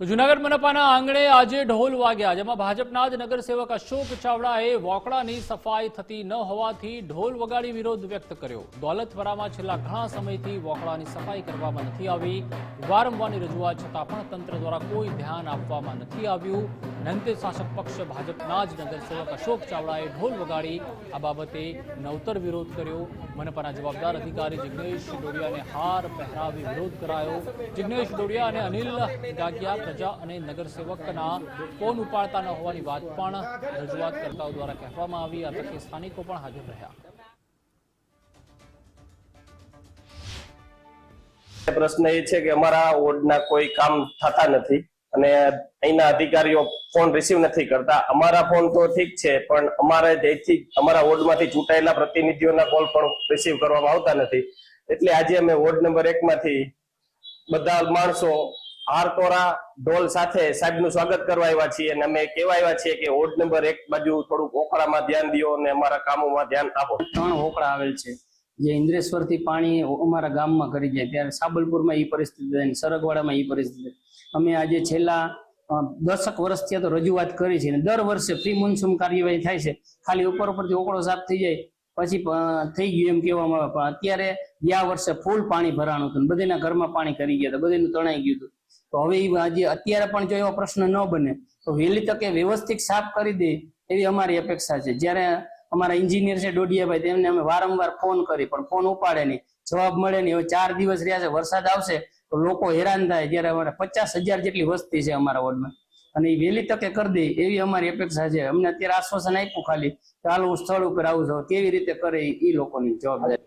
તો જુનાગઢ મનપાના આંગણે આજે ઢોલ વાગ્યા, જેમાં ભાજપના જ નગરસેવક અશોક ચાવડાએ વોકડાની સફાઈ થતી ન હોવાથી ઢોલ વગાડી વિરોધ વ્યક્ત કર્યો. દોલતપરામાં છેલ્લા ઘણા સમયથી વોકડાની સફાઈ કરવામાં નથી આવી. વારંવારની રજૂઆત છતાં પણ તંત્ર દ્વારા કોઈ ધ્યાન આપવામાં નથી આવ્યું. નંતે શાસક પક્ષ ભાજપના જ નગરસેવક અશોક ચાવડાએ ઢોલ વગાડી. આ બાબતે નવતર વિરોધ કર્યો. મનપાના જવાબદાર અધિકારી જિગ્નેશ ડોડિયાને હાર પહેરાવી વિરોધ કરાયો. જિગ્નેશ ડોડિયા અને અનિલ ગાગિયા પ્રજા અને નગરસેવકના ફોન ઉપાડતા ન હોવાની વાત પણ રજૂઆત કરતાઓ દ્વારા કહેવામાં આવી. આ તકે સ્થાનિકો પણ હાજર રહ્યા. પ્રશ્ન એ છે કે અમારા વોર્ડના કોઈ કામ થતા નથી અને અહીંના અધિકારીઓ ફોન રિસીવ નથી કરતા. અમારા ફોન તો ઠીક છે, પણ અમારે જેથી અમારા વોર્ડમાંથી ચૂંટાયેલા પ્રતિનિધિઓના કોલ પણ રિસીવ કરવામાં આવતા નથી. એટલે આજે અમે વોર્ડ નંબર એક માંથી બધા માણસો હાર તોરા ઢોલ સાથે સાહેબનું સ્વાગત કરવા આવ્યા છીએ અને અમે કેવા આવ્યા છીએ કે વોર્ડ નંબર એક બાજુ થોડુંક ઓખડામાં ધ્યાન દો અને અમારા કામોમાં ધ્યાન આપો. ત્રણ હોકળા આવેલ છે. જે ઇન્દ્રેશ્વરથી પાણી અમારા ગામમાં કરી જાય ત્યારે સાબલપુરમાં એ પરિસ્થિતિ અને સરગવાડામાં એ પરિસ્થિતિ અમે આજે છેલ્લા દસક વર્ષથી તો રજૂઆત કરી છે અને દર વર્ષે પ્રી મોન્સૂન કાર્યવાહી થાય છે. ખાલી ઉપર ઉપરથી ઓકળો સાફ થઈ જાય, પછી થઈ ગયું એમ કહેવામાં આવે. પણ અત્યારે ગયા વર્ષે ફૂલ પાણી ભરાણું હતું બધાના ઘરમાં પાણી કરી ગયા હતા. બધાનું તણાઈ ગયું હતું. તો હવે આજે અત્યારે પણ જો એવો પ્રશ્ન ન બને, તો વહેલી તકે વ્યવસ્થિત સાફ કરી દે એવી અમારી અપેક્ષા છે. જ્યારે અમારા એન્જિનિયર છે ડોડિયાભાઈ, તેમને અમે વારંવાર ફોન કરી પણ ફોન ઉપાડે નહીં. જવાબ મળે નહીં. હવે ચાર દિવસ રહ્યા છે, વરસાદ આવશે, તો લોકો હેરાન થાય જ્યારે અમારે પચાસ હજાર જેટલી વસ્તી છે અમારા વોર્ડમાં. અને એ વહેલી તકે કરી દે એવી અમારી અપેક્ષા છે. અમને અત્યારે આશ્વાસન આપ્યું ખાલી હાલ હું સ્થળ ઉપર આવું છું. કેવી રીતે કરે એ લોકોની જવાબદારી.